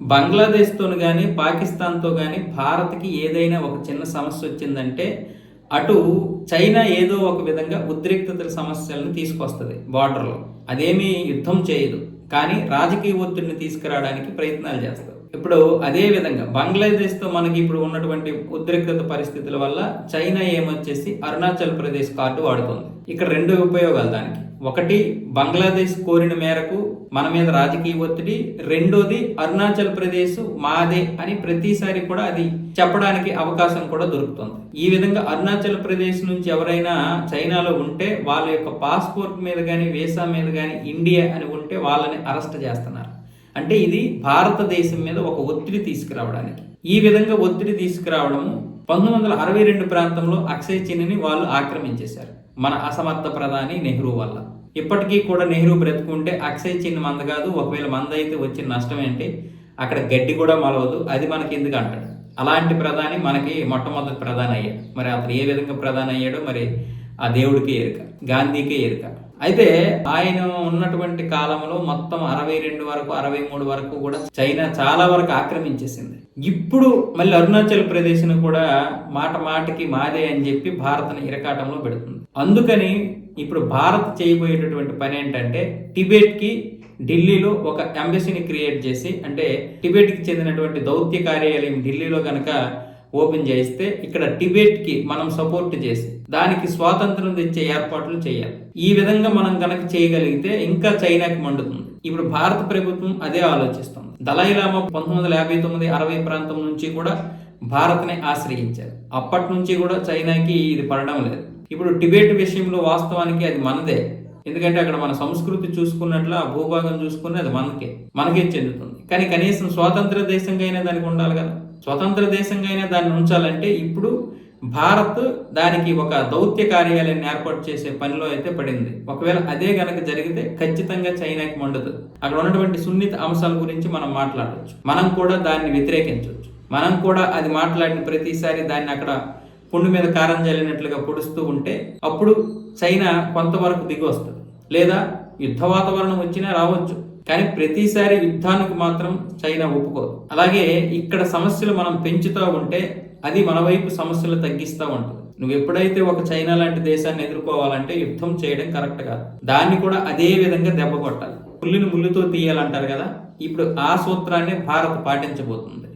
బంగ్లాదేశ్తో కానీ పాకిస్తాన్తో కానీ భారత్కి ఏదైనా ఒక చిన్న సమస్య వచ్చిందంటే అటు చైనా ఏదో ఒక విధంగా ఉద్రిక్తతల సమస్యలను తీసుకొస్తుంది బార్డర్లో అదేమీ యుద్ధం చేయదు. కానీ రాజకీయ ఒత్తిడిని తీసుకురావడానికి ప్రయత్నాలు చేస్తారు ఇప్పుడు అదే విధంగా బంగ్లాదేశ్తో మనకి ఇప్పుడు ఉన్నటువంటి ఉద్రిక్తత పరిస్థితుల వల్ల చైనా ఏమొచ్చేసి అరుణాచల్ ప్రదేశ్ కార్డు వాడుతుంది. ఇక్కడ రెండు ఉపయోగాలు దానికి. ఒకటి బంగ్లాదేశ్ కోరిన మేరకు మన మీద రాజకీయ ఒత్తిడి. రెండోది అరుణాచల్ ప్రదేశ్ మాదే అని ప్రతిసారి కూడా అది చెప్పడానికి అవకాశం కూడా దొరుకుతుంది. ఈ విధంగా అరుణాచల్ ప్రదేశ్ నుంచి ఎవరైనా చైనాలో ఉంటే వాళ్ళ యొక్క పాస్పోర్ట్ మీద కానీ వీసా మీద కానీ ఇండియా అని ఉంటే వాళ్ళని అరెస్ట్ చేస్తున్నారు. అంటే ఇది భారతదేశం మీద ఒక ఒత్తిడి తీసుకురావడానికి. ఈ విధంగా ఒత్తిడి తీసుకురావడము పంతొమ్మిది వందల అరవై రెండు ప్రాంతంలో అక్షయ్ చిన్ని వాళ్ళు ఆక్రమించేశారు. మన అసమర్థ ప్రధాని నెహ్రూ వల్ల. ఇప్పటికీ కూడా నెహ్రూ బ్రతుకుంటే అక్షయ్ చిన్న మంద కాదు ఒకవేళ మంద అయితే వచ్చిన నష్టం ఏంటి? అక్కడ గడ్డి కూడా మలవదు అది మనకి ఎందుకు అంటాడు? అలాంటి ప్రధాని మనకి మొట్టమొదటి ప్రధాని అయ్యాడు. మరి అతను ఏ విధంగా ప్రధాని అయ్యాడో మరి ఆ దేవుడికి ఎరుక గాంధీకే ఎరుక. అయితే ఆయన ఉన్నటువంటి కాలంలో మొత్తం అరవై రెండు వరకు అరవై మూడు వరకు కూడా చైనా చాలా వరకు ఆక్రమించేసింది. ఇప్పుడు మళ్ళీ అరుణాచల్ ప్రదేశ్ను కూడా మాట మాటకి మాదే అని చెప్పి భారత్ని ఇరకాటంలో పెడుతుంది. అందుకని ఇప్పుడు భారత్ చేయబోయేటటువంటి పని ఏంటంటే టిబెట్కి ఢిల్లీలో ఒక ఎంబసీని క్రియేట్ చేసి అంటే టిబెట్కి చెందినటువంటి దౌత్య కార్యాలయం ఢిల్లీలో కనుక ఓపెన్ చేస్తే ఇక్కడ టిబెట్కి మనం సపోర్ట్ చేసి దానికి స్వాతంత్రం తెచ్చే ఏర్పాట్లు చేయాలి. ఈ విధంగా మనం కనుక చేయగలిగితే ఇంకా చైనాకి మండుతుంది. ఇప్పుడు భారత ప్రభుత్వం అదే ఆలోచిస్తుంది. దళైలామా పంతొమ్మిది వందల యాభై తొమ్మిది అరవై ప్రాంతం నుంచి కూడా భారత్ని ఆశ్రయించారు. అప్పటి నుంచి కూడా చైనాకి ఇది పడడం లేదు. ఇప్పుడు టిబెట్ విషయంలో వాస్తవానికి అది మనదే. ఎందుకంటే అక్కడ మన సంస్కృతి చూసుకున్నట్లు ఆ భూభాగం చూసుకుని అది మనకే. మనకే చెందుతుంది. కానీ కనీసం స్వాతంత్ర దేశంగా అయినా దానికి ఉండాలి కదా. స్వతంత్ర దేశంగా అయినా దాన్ని ఉంచాలంటే ఇప్పుడు భారత్ దానికి ఒక దౌత్య కార్యాలయాన్ని ఏర్పాటు చేసే పనిలో అయితే పడింది. ఒకవేళ అదే గనక జరిగితే ఖచ్చితంగా చైనాకి మండదు. అక్కడ ఉన్నటువంటి సున్నిత అంశాల గురించి మనం మాట్లాడవచ్చు మనం కూడా దాన్ని వ్యతిరేకించవచ్చు మనం కూడా అది మాట్లాడిన ప్రతిసారి దాన్ని అక్కడ పుండు మీద కారం జల్లినట్లుగా పొడుస్తూ ఉంటే అప్పుడు చైనా కొంతవరకు దిగి వస్తుంది. లేదా యుద్ధ వాతావరణం వచ్చినా రావచ్చు. కానీ ప్రతిసారి యుద్ధానికి మాత్రం చైనా ఒప్పుకోదు. అలాగే ఇక్కడ సమస్యలు మనం పెంచుతూ ఉంటే అది మన వైపు సమస్యలు తగ్గిస్తూ ఉంటుంది. నువ్వు ఎప్పుడైతే ఒక చైనా లాంటి దేశాన్ని ఎదుర్కోవాలంటే యుద్ధం చేయడం కరెక్ట్ కాదు. దాన్ని కూడా అదే విధంగా దెబ్బ కొట్టాలి. ముళ్ళుని ముళ్ళుతో తీయాలంటారు కదా? ఇప్పుడు ఆ సూత్రాన్ని భారత్ పాటించబోతుంది.